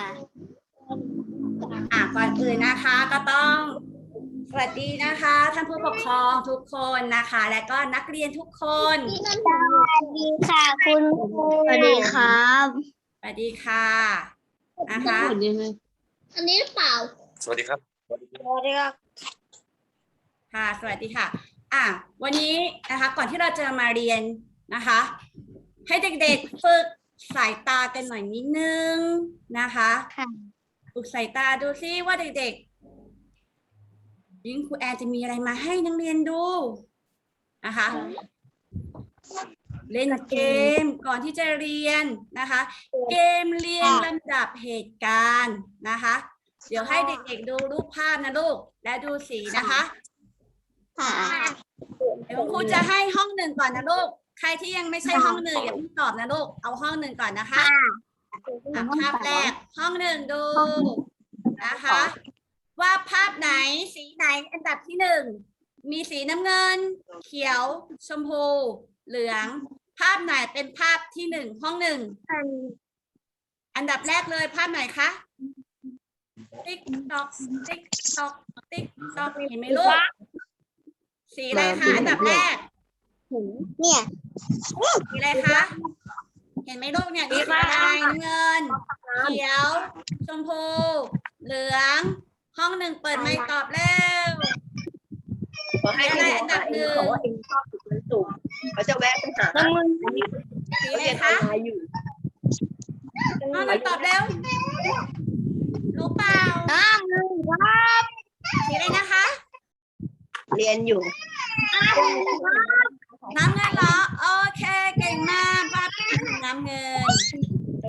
อะก่อนอื่นนะคะก็ต้องสวัสดีนะคะท่านผู้ปกครองทุกคนนะคะ และก็นักเรียนทุกคนสวัสดีค่ะ คุณครูสวัสดีครับสวัสดีค่ะ นะคะอันนี้หรือเปล่า สวัสดีครับ สวัสดีครับค่ะ สวัสดีค่ะ อะ วันนี้นะคะ ก่อนที่เราจะมาเรียนนะคะ ให้เด็กๆฝึก สายตากันหน่อยนิดนึงนะคะค่ะฝึกสายตาดูซิว่าเด็กๆยิ่งครูแอนจะมีอะไรมาให้นักเรียนดูนะคะ เล่นเกมก่อนที่จะเรียนนะคะ เกมเรียงลำดับเหตุการณ์นะคะ เดี๋ยวให้เด็กๆดูรูปภาพนะลูก และดูสีนะคะ ค่ะเดี๋ยวคุณครูจะให้ห้องหนึ่งก่อนนะลูก ใครที่ยังไม่ใช่ห้องหนึ่งอย่าเพิ่งตอบนะลูก เอาห้องหนึ่งก่อนนะคะอะภาพแรก ห้องหนึ่งดูนะคะ ว่าภาพไหนสีไหนอันดับที่หนึ่งมีสีน้ำเงิน เขียว ชมพู เหลือง ภาพไหนเป็นภาพที่หนึ่งห้องหนึ่งอันดับแรกเลยภาพไหนคะติ๊กตอกติ๊กตอกติ๊กตอกเห็นไหมลูก สีอะไรคะอันดับแรกเนี่ย สีอะไรคะ เห็นไหมลูกเนี่ยมีสีอะไรเงิน เขียว ชมพู เหลือง ห้องหนึ่งเปิดไมค์ตอบแล้วให้อะไรอันดับหนึ่งเขาว่าเองชอบสุดมันสูงเขาจะแวะไปหาแล้วมึงสีเขาอะไรเรียนออคะนไลน์อยู่ห้องหนึ่งตอบแล้วรู้เปล่าน้ำมึงครับสีอะไรนะคะ เรียนอยู่ น้ำเงินเหรอ โอเค เก่งมากภาพเป็นสีน้ำเงิน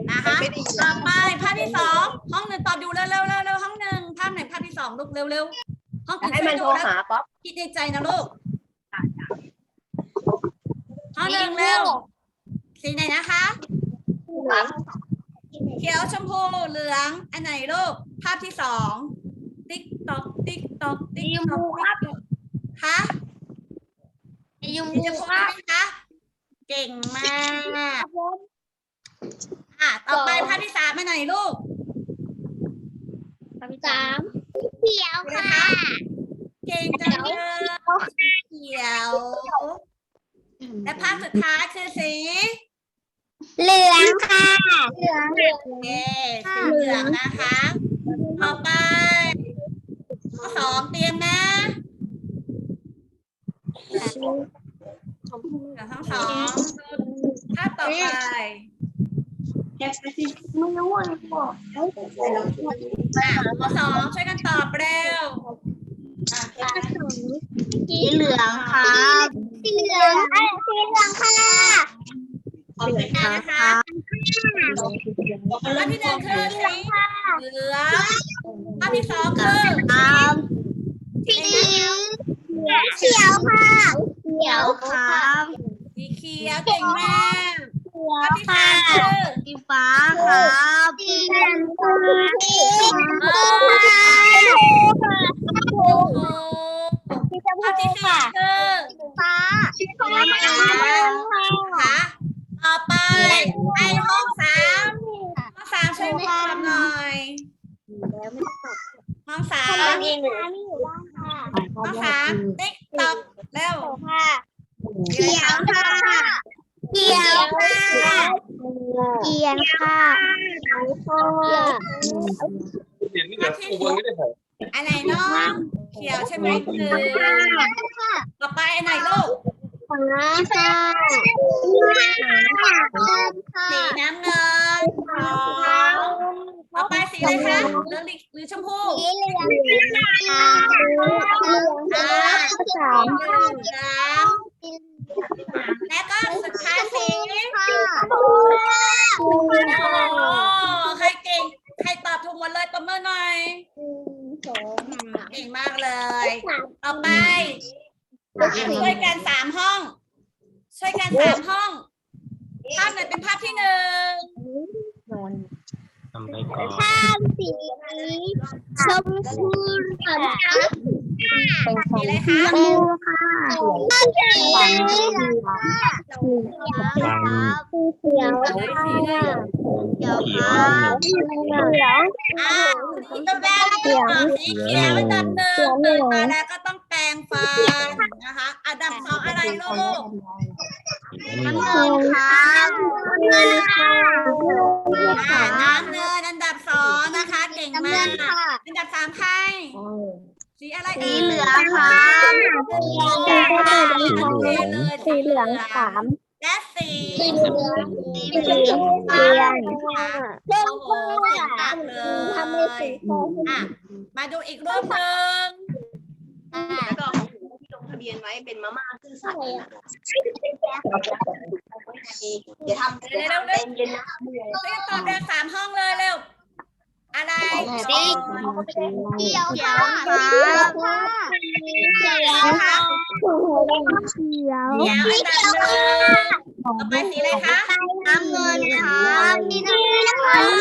นะคะไม่ได้ยินต่อไปภาพที่สองห้องหนึ่งตอบอยู่เร็วเร็วเร็วเร็วห้องหนึ่งภาพไหนภาพที่สองลูกเร็วเร็วห้องอื่นให้มันโทรช่วยดูหาแล้วป๊อปคิดในใจนะลูกห้องหนึ่งเร็วสีไหนนะคะเขียวชมพูเหลืองอันไหนลูกภาพที่สองติ๊กตอกติ๊กตอกติ๊กตอกติ๊กตอกคะยุง สีชมพูใช่ไหมคะเก่งมากอะต่อไปภาพที่สามอันไหนลูกสามเขียวค่ะ เก่งจังเลยเขียว และภาพสุดท้ายคือสีเหลืองค่ะ เหลืองเหลืองเย้สีเหลืองนะคะ ต่อไปข้อสองเตรียมนะ เหลืองทั้งสองภาพต่อไปไม่รู้อะบอกอะข้อสองช่วยกันตอบเร็วอะสีเหลืองครับสีเหลืองสีเหลืองค่ะเอาไหนอะนะคะภาพที่หนึ่งคือสีเหลืองภาพที่สองคือครับสีเขียวเขียวค่ะเขียวครับสีเขียวเก่งมากเขียภาวพที่สามคือสีฟ้าครับสีแดงค่ะสีเออชมพูโอ้โหสีชมภาพพูที่สี่ค่ะคือสีฟ้าสีฟ้าค่ะค่ะต่อไปไอห้องสามห้องสามช่วยตอบหน่อยห้องสามทำไมมีหนูมีอยู่บ้างค่ะห้องสามติ๊กตอก เร็วค่ะเขียวค่ะเขียวค่ะเขียวค่ะเขียวค่ะเรียนนี่เดี๋ยวครูเบิ้งไม่ได้เหรออันไหนน้องเขียวใช่ไหมคือต่อไปอันไหนลูกฟ้าค่ะค่ะสีน้ำเงินสอง ต่อไปสีอะไรคะเหลืองหรือชมพูสีเหลืองค่ะเหลืองสามเหลืองและก็สุดท้ายสีค่ะโอ้ใครเก่ง ใครตอบถูกหมดเลยตบมือหน่อยอืมเก่งมากเลย ต่อไปช่วยกันสามห้อง ช่วยกันสามห้อง ภาพไหนเป็นภาพที่หนึ่งทำไมก่อนข้ามสีชมพูค่ะสีอะไรคะเร็วค่ะสีเขียวค่ะสีเขียวค่ะเขียวค่ะเขียวอ้าวสีตัวแรกเลยค่ะสีเขียวอันดับหนึ่งตื่นมาแล้วก็ต้องแป รงฟันนะคะอันดับสองอะไรลูกน้ำเงินค่ะน้ำเงินค่ะอ่าน้ำเงินอันดับสองนะคะ เก่งน้ำมาเงิกนค่ะอันดับสามใครสีอะไรสีเอ่ยเหลืองค่ะสีเหลืองสามและสีสีเหลืองสีเหลืองเรียนโอ้โหเก่งมากเลยอะมาดูอีกรูปหนึ่ง แล้วก็ของหนูที่ลงทะเบียนไว้เป็นมาม่าซื่อสัตย์นะเดี๋ยวทำเดี๋ยวทำเป็นเย็นนะรีบตอบเด็กสามห้องเลยเร็ว อะไรเขียวค่ะเขียวค่ะเขียวเดี๋ยวอันดับหนึ่งต่อไปสีอะไรคะน้ำเงินค่ะมีน้ำเงินค่ะน้ำ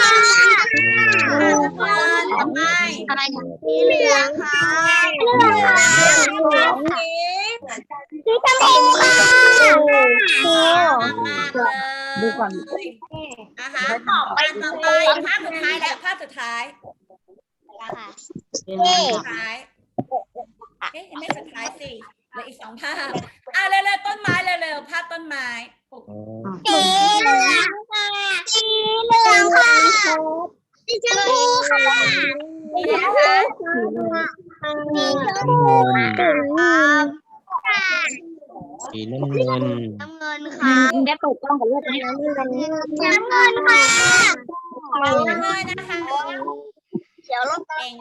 เงินต่อไปสีเหลืองค่ะเหลืองค่ะ สี สีชมพูค่ะมากๆเลยดูก่อนนะคะอันต่อไปภาพสุดท้ายแล้วภาพสุดท้ายสุดท้ายเอ๊ะยังไม่สุดท้ายสิเหลืออีกสองภาพอะเร็วๆต้นไม้เร็วๆภาพต้นไม้สีเหลืองค่ะสีเหลืองค่ะสีชมพูค่ะนี่นะคะสีชมพูค่ะ สีน้ำเงินน้ำเงินค่ะได้เปิดกล้องกับลูกน้ำเงินน้ำเงินค่ะน้ำเงินนะคะเขียวลบเก่ง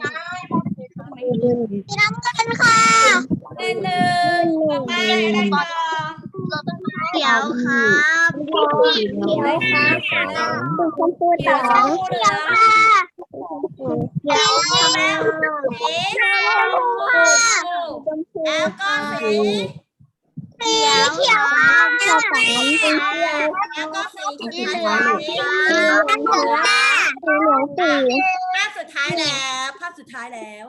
สีน้ำเงินค่ะหนึ่งหนึ่งต่อไปอะไรต่อเขียวครับเขียวค่ะสองสีชมพูเขียวชมพูเหลืองเขียวค่ะสีชมพูแล้วก็สี เขียวเขียวเขียวฝั่งนั้นสีเขียวแล้วก็สีสีสุดเหลืท้าองยสีเหลืองสีเหลืองสีภาพสุดท้ายแล้วภาพสุดท้ายแล้ว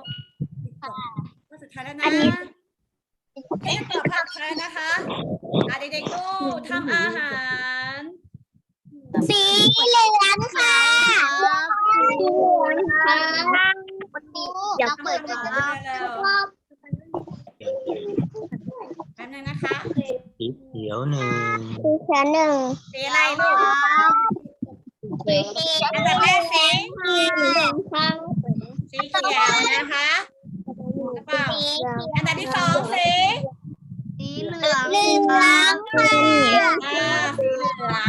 ภาพสุดท้ายแล้วนะเอ๊ะต่อภาพสุดท้ายนะคะอะเด็กๆดูทำอาหาร สีเหลืองค่ะสีเหลืองค่ะอยากเปิดก่อนนะแป๊บนึงนะคะสีเขียวหนึ่งสีเขียวหนึ่งสีอะไรลูกอันดับแรกสีสีเหลืองค่ะสีเขียวนะคะหรือเปล่าอันดับที่สองสีสีเหลืองเหลืองค่ะอ่าสีเหลือง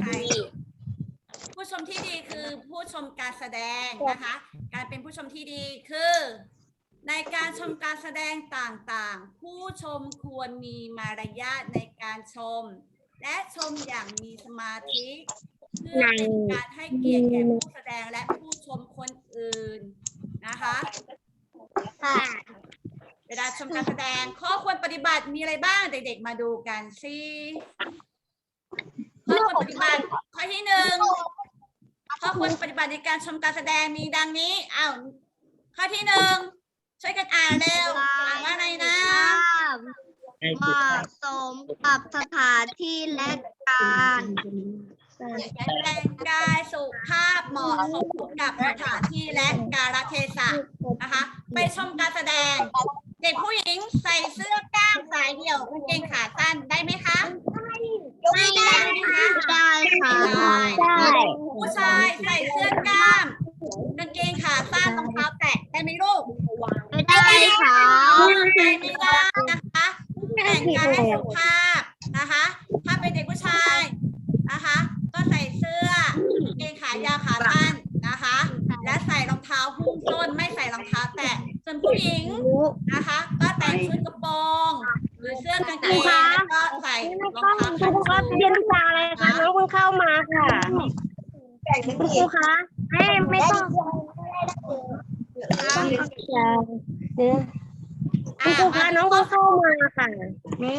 มที่ดีผู้ชมที่ดีคือผู้ชมการแสดงนะคะ การเป็นผู้ชมที่ดีคือ ในการชมการแสดงต่างๆ ผู้ชมควรมีมารยาทในการชม และชมอย่างมีสมาธิเพื่อเป็นการให้เกียรติแก่ผู้แสดงและผู้ชมคนอื่นนะคะค่ะเวลาชมการแสดงข้อควรปฏิบัติมีอะไรบ้างเด็กๆมาดูกันสิ ข้อควรปฏิบัติข้อที่หนึ่งข้อควรปฏิบัติในการชมการแสดงมีดังนี้อ้าวข้อที่หนึ่งช่วยกันอ่านเร็วอ่านว่าอะไรนะเหมาะสมกับสถานที่และการแต่งกายสุภาพเหมาะสมกับสถานที่และกาลเทศะนะคะ ไปชมการแสดง เด็กผู้หญิงใส่เสื้อกล้ามสายเดี่ยวกางเกงขาสั้นได้ไหมคะ ไม่ได้ค่ะได้ค่ะได้ผู้ชายใส่เสื้อกล้ามกางเกงขาสั้นรองเท้าแตะได้ไหมลูกไม่ได้ค่ะได้ไม่ได้นะคะแต่งกายให้สุภาพนะคะ ถ้าเป็นเด็กผู้ชายนะคะ ก็ใส่เสื้อกางเกงขายาวขาสั้นนะคะ และใส่รองเท้าหุ้มส้นไม่ใส่รองเท้าแตะส่วนผู้หญิงนะคะ ก็แต่งชุดกระโปรงหรือเสื้อกางเกง แล้วก็ใส่รองเท้าครูคะเรียนวิชาอะไรคะน้องเพิ่งเข้ามาค่ะแต่งเป็นครูเด็กคะไม่ไม่ต้องคุณครูคะน้องเพิ่งเข้ามาค่ะนี่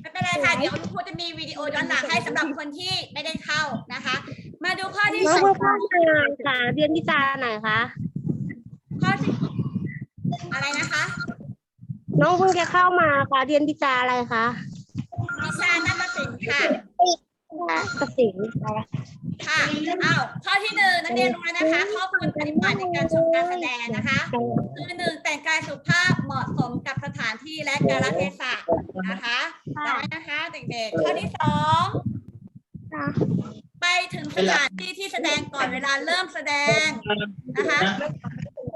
ไม่เป็นไรค่ะเดี๋ยวครูจะมีวิดีโอย้อนหลังให้สำหรับคนที่ไม่ได้เข้านะคะ มาดูข้อที่สอเพิ่งข้ามาค่ะเรียนวิชาไหนคะข้อที่อะไรนะคะ น้องเพิ่งจะเข้ามาค่ะเรียนวิชาอะไรคะวิชานาฏศิลป์ค่ะกสินค่ะอ้าวข้อที่หนึ่งนักเรียนรู้แล้วนะคะข้อควรปฏิบัติในการชมการแสดงนะคะคือหนึ่งแต่งกายสุภาพเหมาะสมกับสถานที่และกาลเทศะนะคะได้นะคะเด็กๆข้อที่สองไปถึงสถานที่ที่แสดงก่อนเวลาเริ่มแสดงนะคะ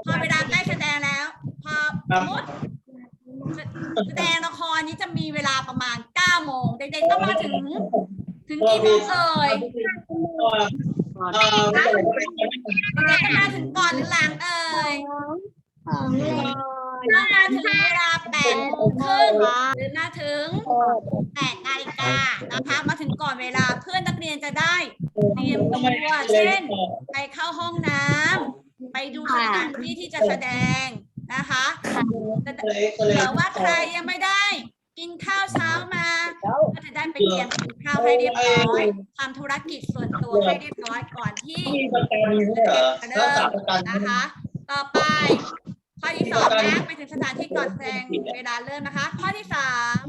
พอเวลาใกล้แสดงแล้ว พอสมมติ แสดงละครนี้จะมีเวลาประมาณ9โมงเด็กๆต้องมาถึง ถึงกี่โมงเอ่ยเด็กๆจะมาถึงก่อนหรือหลังเอ่ยต้องมาถึงเวลาแปดโมงครึ่งหรือมาถึงแปดนาฬิกานะคะ มาถึงก่อนเวลาเพื่อนนักเรียนจะได้เตรียมตัวเช่น ไปเข้าห้องน้ำไปดูสถานที่ที่จะแสดง นะคะแต่เผื่อว่าใครยังไม่ได้ กินข้าวเช้ามา ก็จะได้ไปเตรียมกินข้าวให้เรียบร้อยทำธุรกิจส่วนตัวให้เรียบร้อยก่อนที่จะเริ่มนะคะ ต่อไปข้อที่สองนะไปถึงสถานที่ก่อนแสดงเวลาเริ่มนะคะ ข้อที่สาม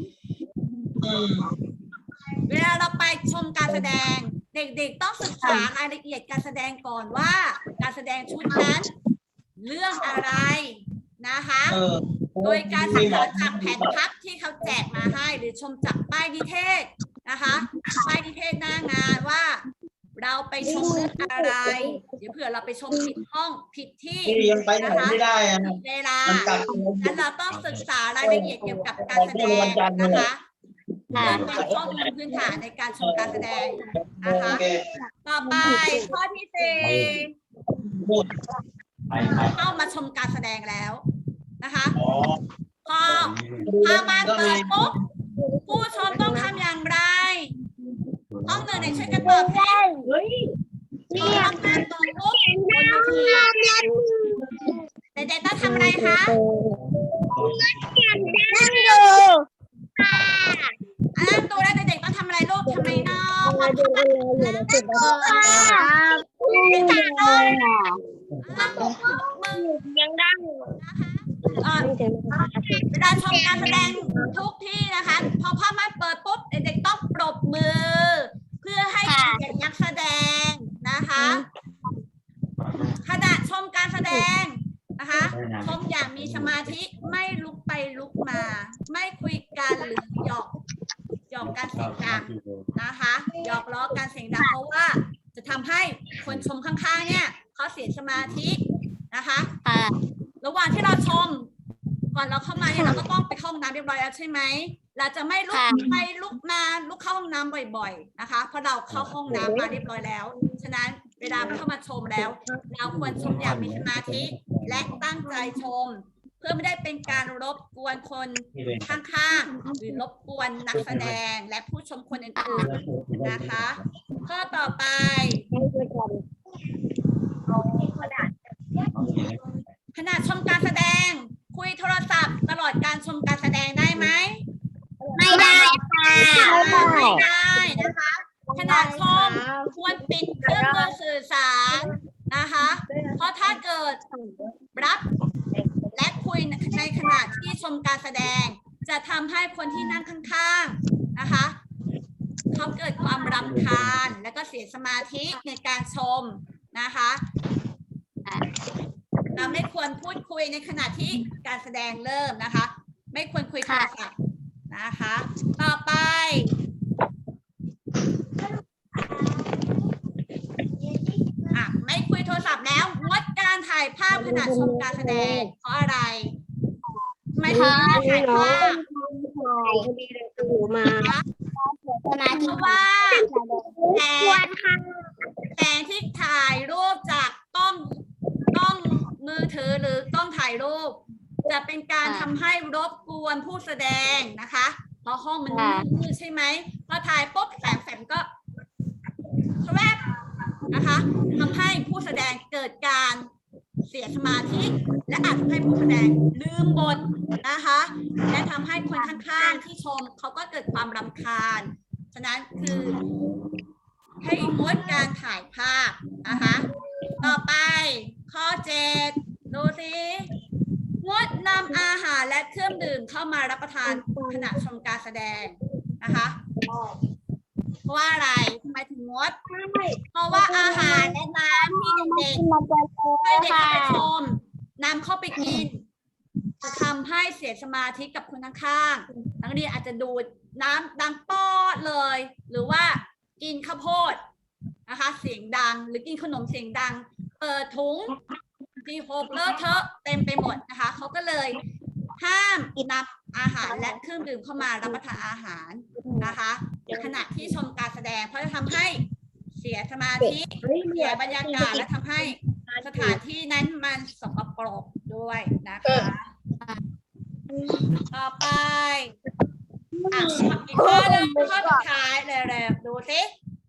เวลาเราไปชมการแสดง เด็กๆต้องศึกษารายละเอียดการแสดงก่อนว่า การแสดงชุดนั้น เรื่องอะไร นะคะโดยการศึกษาจากแผนพับที่เขาแจกมาให้หรือชมจากป้ายนิเทศนะคะป้ายนิเทศหน้างานว่า เราไปชมเรื่องอะไร เดี๋ยวเผื่อเราไปชมผิดห้องผิดที่ที่ยังไปไหนไม่ได้อะนะผิดเวลามันกัดตัวนั้นเราต้องศึกษารายละเอียดเกี่ยวกับการแสดงนะคะเพื่อเป็นข้อมูลพื้นฐานในการชมการแสดงนะโอคะเคต่อไปข้อที่สี่พูดเข้ามาชมการแสดงแล้ว นะคะอ๋อพอพามาเปิดปุ๊บผู้ชมต้องทำอย่างไรห้องหนึ่งในช่วยกันตอบสิเฮ้ยพอทำงานตรงปุ๊บเด็กๆต้องทำอะไรคะ นั่งดู อ่านตัวแล้วเด็กๆต้องทำอะไรลูกทำไมเนาะพอทำ เล งาน ยเลยสุดยอดครับ อ่านปุ๊บมึง ยังดัง นะคะเอ่อ ไม่ถึง เวลาชมการแสดงทุกที่นะคะ พอพ่อมาเปิดปุ๊บเด็กๆต้องปรบมือ เพื่อให้เกียรตินักแสดงนะคะ ขณะชมการแสดงนะคะ ชม อย่างมีสมาธิไม่ลุกไปลุกมา ไม่คุยกันหรือหยอกหยอกการเสียงดังนะคะหยอกล้อการเสียงดังเพราะว่าจะทำให้คนชมข้างๆ เนี่ยเขาเสียสมาธินะคะระหว่างที่เราชม ก่อนเราเข้ามาเนี่ยเราก็ต้องไปเข้าห้องน้ำเรียบร้อยแล้วใช่ไหมเราจะไม่ลุกค่ะไปลุกมาลุกเข้าห้องน้ำบ่อย ๆนะคะ เพราะเราเข้าห้องน้ำมาเรียบร้อยแล้ว ฉะนั้นเวลาเข้ามาชมแล้ว เราควรชมอย่างมีสมาธิ และตั้งใจชม เพื่อไม่ได้เป็นการรบกวนคนข้างๆ หรือรบกวนนักแสดงและผู้ชมคนอื่นๆนะคะ ข้อต่อไป ขณะชมการแสดง คุยโทรศัพท์ตลอดการชมการแสดงได้ไหม ไม่ได้ค่ะ ไม่ได้นะคะขณะชมควรปิดเครื่องมือสื่อสารนะคะ เพราะถ้าเกิดรับและคุยในขณะที่ชมการแสดง จะทำให้คนที่นั่งข้างๆนะคะเขาเกิดความรำคาญและก็เสียสมาธิในการชมนะคะ เราไม่ควรพูดคุยในขณะที่การแสดงเริ่มนะคะ ไม่ควรคุยโทรศัพท์นะคะ ต่อไปอะไม่คุยโทรศัพท์แล้วงดการถ่ายภาพขณะชมการแสดง เพราะอะไรทำไมถึงไม่ถ่ายภาพถ่ายพอดีเลยหนูมานะคะสมาเพธิราะว่าแสควงรค่ะแสงที่ถ่ายรูปจากกล้องกล้องมือถือหรือกล้องถ่ายมือจะเป็นการทำให้รบกวนผู้แสดงนะคะ เพราะห้องมันมืดใช่ไหมพอถ่ายปุ๊บแสงแสงก็แวบนะคะทำให้ผู้แสดงเกิดการเสียสมาธิและอาจทำให้ผู้แสดงลืมบทนะคะ และทำให้คนข้างๆที่ชมเขาก็เกิดความรำคาญ ฉะนั้นคือให้งดการถ่ายภาพนะคะ ต่อไปข้อเจ็ดดูสิ งดนำอาหารและเครื่องดื่มเข้ามารับประทานขณะชมการแสดงนะคะ เพราะว่าอะไรทำไมถึงงด เพราะว่าอาหารและน้ำที่เด็กๆให้เด็กเข้าไปชมนำเข้าไปกินจะทำให้เสียสมาธิกับคนข้างๆนักเรียนอาจจะดูดน้ำดังป๊อดเลย หรือว่ากินข้าวโพดนะคะ เสียงดังหรือกินขนมเสียงดัง เปิดถุง ที่หกเลอะเทอะเต็มไปหมดนะคะเขาก็เลยห้ามนำอาหารและเครื่องดื่มเข้ามารับประทานอาหารนะคะขณะที่ชมการแสดง เพราะจะทำให้เสียสมาธิเสียบรรยากาศและทำให้สถานที่นั้นมันสกปรกด้วยนะคะ ต่อไปอะอีกข้อหนึ่งข้อสุดท้ายเลยๆดูสิ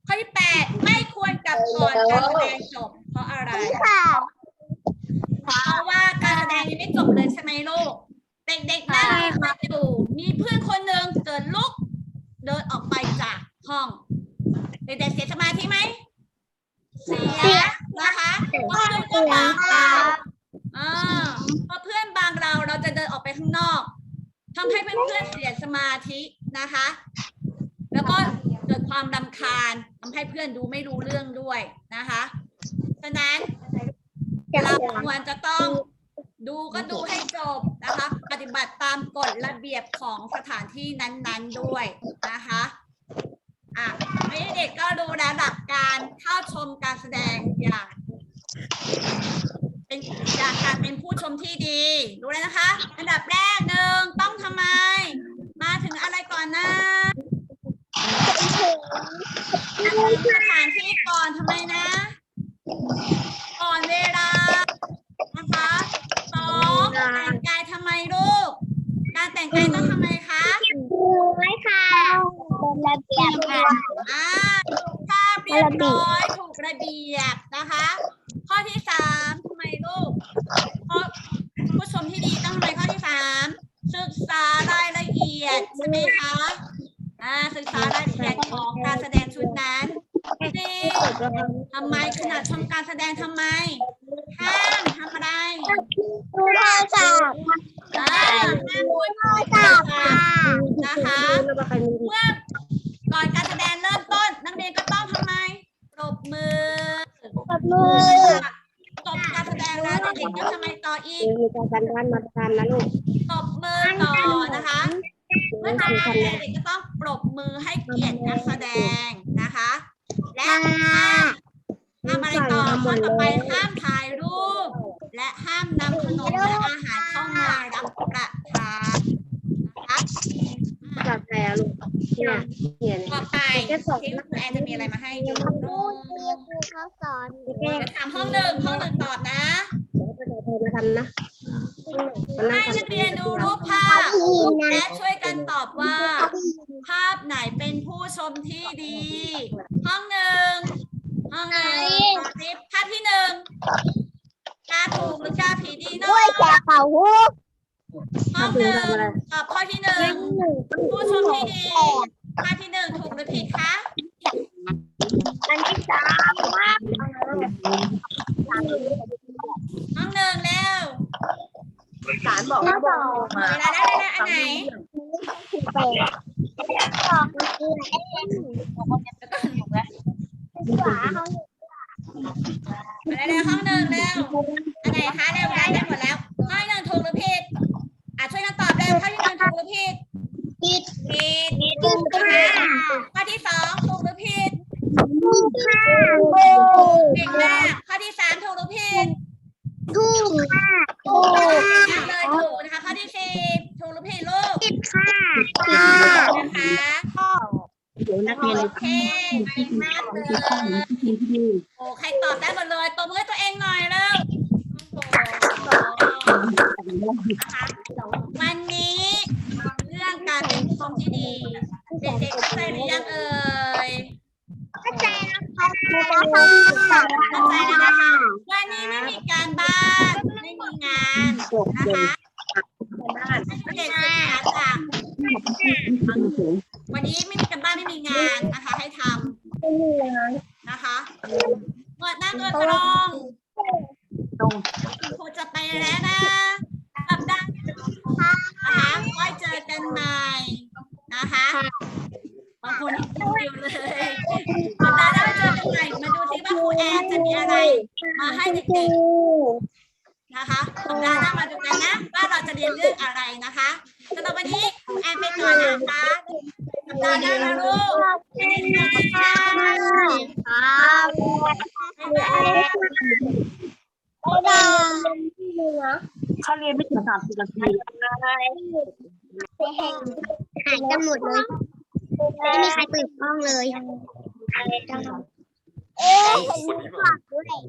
ข้อที่แปดไม่ควรกลับก่อนการแสดงจบเพราะอะไร ค่ะ เพราะว่าการแสดงยังไม่จบเลยใช่ไหมลูก เด็กๆนั่งฟังอยู่ มีเพื่อนคนหนึ่งเกิดลุก เดินออกไปจากห้อง เด็กๆเสียสมาธิไหมเสียนะคะเพราะเพื่อนก็บางเราอ่าพอเพื่อนบางเราเราจะเดินออกไปข้างนอกทำให้เพื่อนๆเสียสมาธินะคะ แล้วก็เกิดความรำคาญทำให้เพื่อนดูไม่รู้เรื่องด้วยนะคะฉะนั้น เราควรจะต้องดูก็ดูให้จบนะคะ ปฏิบัติตามกฎระเบียบของสถานที่นั้นๆด้วยนะคะอะให้เด็กก็รู้ระดับการเข้าชมการแสดงอย่างเป็นอย่างการเป็นผู้ชมที่ดี รู้เลยนะคะ อันดับแรกหนึ่งต้องทำไม มาถึงอะไรก่อนนะนั่งถึงสถานที่ก่อนทำไมนะ ก่อนเวลา นะคะสองแต่งกายทำไมลูก การแต่งกายต้องทำไมคะไว้ค่ะเป็นระเบียบค่ะอ่าถ้าเรียบร้อยถูกระเบียบนะคะ ข้อที่สามทำไมลูกข้อผู้ชมที่ดีต้องทำไมข้อที่สามศึกษารายละเอียดใช่ไหมคะ อ่าศึกษารายละเอียดของการแสดงชุดนั้นสี่ ทำไมขณะชมการแสดงทำไมห้ามทำอะไรดูโทรศัพท์อ่าห้ามพูดคุยโทรศัพท์นะคะเมื่อก่อนการแสดงเริ่มต้น นักเรียนก็ต้องทำไมปรบมือปรบมือจบการแสดงแล้วเด็กๆก็ทำไมต่ออีกมีการรบ้านมาทำนะลูกตบมือต่อนะคะเมื่อทำการแสดงเด็กก็ต้องปรบมือให้เกียรตินักแสดงนะคะ และห้ามทำอะไรต่อข้อต่อไปห้ามถ่ายรูป และห้ามนำขนมและอาหารเข้ามารับประทานนะคะจากแพรลูกเนี่ยเนี่ยต่อไปที่คุณแอนจะมีอะไรมาให้ดูเขาสอนเดี๋ยวถามห้องหนึ่งห้องหนึ่งตอบนะมาทำนะ ให้นักเรียนดูรูปภาพ และช่วยกันตอบว่า ภาพไหนเป็นผู้ชมที่ดี ห้องหนึ่งห้องหนึ่งตอบสิภาพที่หนึ่งกาถูกหรือกาผีดีเนาะด้วยห้องหนึ่งตอบข้อที่หนึ่งผู้ชมที่ดีภาพที่หนึ่งถูกหรือผิดคะอันที่สามว่าห้องหนึ่งเร็ว สาร บอกว่าบอกมาเวลาได้เวลาอันไหนแปดบอกคือเอ็นขวาเขาเร็วๆห้องหนึ่งเร็วอันไหนคะเร็วได้ได้หมดแล้ว ข้อที่หนึ่งถูกหรือผิด อะช่วยกันตอบเร็วข้อที่หนึ่งถูกหรือผิด ผิด ผิด ถูกค่ะ ข้อที่สองถูกหรือผิด ถูกค่ะถู เก่งมากข้อที่สามถูกหรือผิด ถูกค่ะถูก นั่นเลยถูกนะคะ ข้อที่สี่ถูกหรือผิดลูก ผิดค่ะค่ะ นะคะ เดี๋ยวนัก เคเก่งมากเลยโอ้ใครตอบได้หมดเลยตบมือให้ตัวเองหน่อยเร็วโอ้โหนะคะวันนี้เรื่องการเป็นผู้ชมที่ดี เด็กๆเข้าใจหรือยังเอ่ยเข้าใจแล้วค่ะเข้าใจแล้วนะคะวันนี้ไม่มีการบ้านไม่มีงานนะคะเด็กๆศึกษาจาก วันนี้ไม่มีการบ้านไม่มีงานนะคะ ให้ทำนะคะเปิดหน้าตัวตรงคุณครูจะไปแล้วนะสัปดาห์หน้านะคะไว้เจอกันใหม่นะคะบางคนคิวเลยสัปดาห์หน้าไว้เจอกันใหม่มาดูที่ว่าครูแอนจะมีอะไร มาให้เด็กๆนะคะสัปดาห์หน้ามาดูกันนะ ว่าเราจะเรียนเรื่องอะไรนะคะสำหรับวันนี้ ก่อนนะคะสัปดาห์หน้านะลูกสวัสดีค่ะครับบ๊ายบายบ๊ายบายเขาเรียนไม่ถึงสามสิบนาทีหายกันหมดเลย ไม่มีใครเปิดกล้องเลยคนนี้